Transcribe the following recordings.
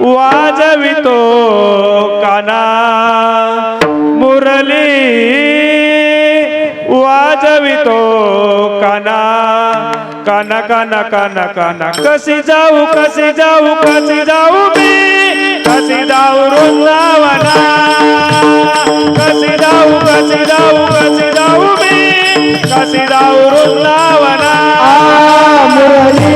वाजवितो काना. मुरली वाजवितो काना. काना काना काना काना. कशी जाऊ कशी जाऊ कशी जाऊ मी? कशी जाऊ वृंदावना? कशी जाऊ कशी जाऊ कशी जाऊ मी? कशी जाऊ वृंदावना? मुरली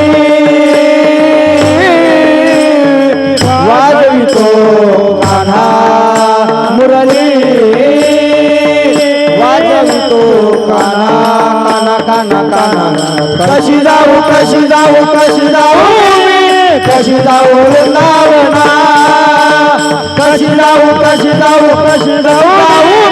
कशी जाऊ कशी जाऊ कशी जाऊ वृंदावना कशी जाऊ कशी जाऊ कशी जाऊ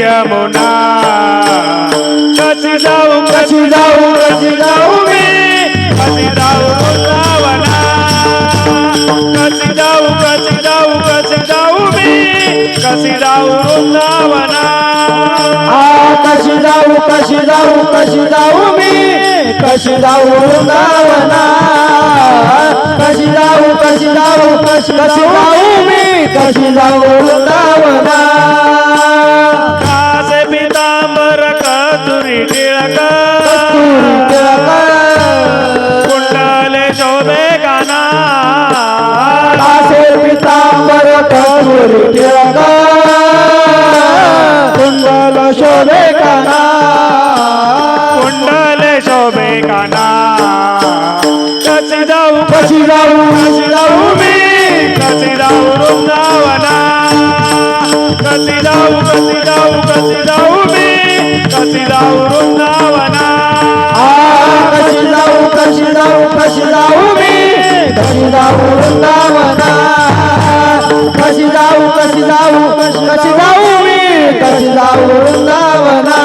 यमुना कशी जाऊ कशी जाऊ कशी जाऊ मी कशी जाऊ वृंदावना कशी जाऊ कशी जाऊ कशी जाऊ मी कशी जाऊ वृंदावना आ कशी जाऊ कशी जाऊ कशी जाऊ मी कशी जाऊ वृंदावना कशी जाऊ कशी जाऊ कशी कशी जाऊ कस्तुरी टिळक. कुंडले शोभे दासे पितांबर कस्तुरी टिळक. कुंडल शोभे काना कुंडले शोभे काना कशी जाऊ? कशी जाऊ? कशी जाऊ मी? कशी जाऊ वृंदावना कशी जाऊ? कशी जाऊ? कशी जाऊ? कशी जाऊ वृंदावना. कशी जाऊ कशी जाऊ कशी जाऊ मी. कशी जाऊ वृंदावना. कशी जाऊ कशी जाऊ कशी जाऊ मी. कशी जाऊ वृंदावना.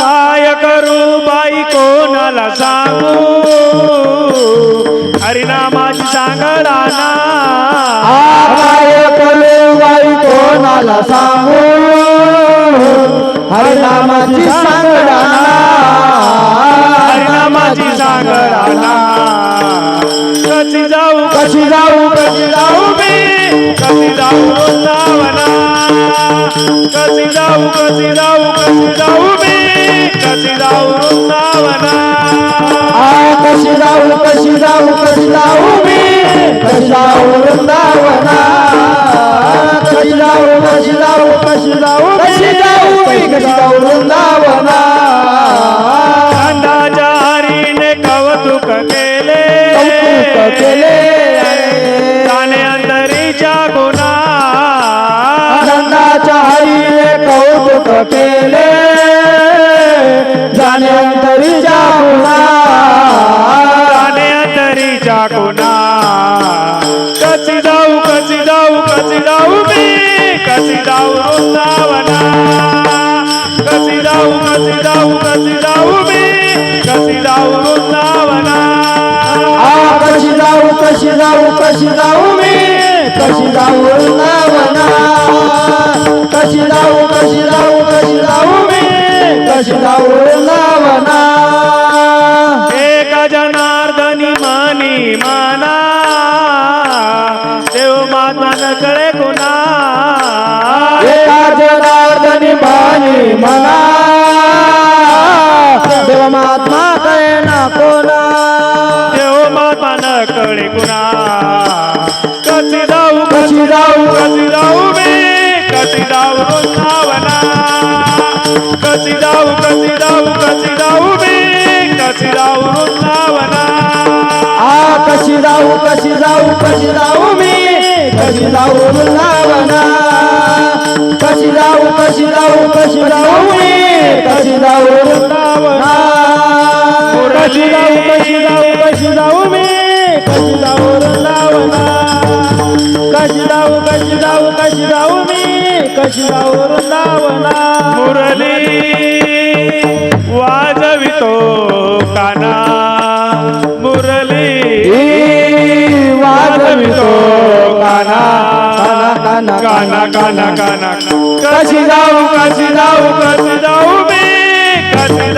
काय करू बाई कोणाला सांगू? हरिनामाची आ काय कले बाई कोणाला सांगू? हरिनामाची सांगडाना हरिनामाची सांगडाना कशी जाऊ? कशी जाऊ? कशी जाऊ मी? कशी जाऊ वृंदावना? कशी जाऊ? कशी जाऊ? कशी जाऊ मी? कशी जाऊ वृंदावना? कशी जाऊ? कशी जाऊ? कशी जाऊ मी? कशी जाऊ वृंदावना? केले जाणे अंतरीच्या गुणा आनंदाच्या हरीने कौतुक केले. जाणे अंतरीच्या गुणा जाणे अंतरीच्या गुणा कशी जाऊ कशी जाऊ कशी जाऊ मी? कशी जाऊ वृंदावना कशी जाऊ कशी जाऊ कशी जाऊ मी? कशी जाऊ वृंदावना जाऊ कशी जाऊ कशी जाऊ मी? कशी जाऊ वृंदावना कशी जाऊ कशी जाऊ कशी जाऊ मी? कशी जाऊ वृंदावना एक जनार्दनी मानी माना देव माता न कळे गुणा. एका जनार्दनी बाणी मना कशी जाऊ वृंदावना? कशी जाऊ कशी जाऊ कशी जाऊ मी? कशी जाऊ वृंदावना? आ कशी जाऊ कशी जाऊ कशी जाऊ मी? कशी जाऊ वृंदावना? कशी जाऊ कशी जाऊ कशी जाऊ मी? कशी जाऊ वृंदावना? जाऊ वृंदावना मुरली वाजवितो काना. मुरली वाजवितो काना काना काना काना काना. काना. कशी जाऊ कशी जाऊ कशी जाऊ मी? कशी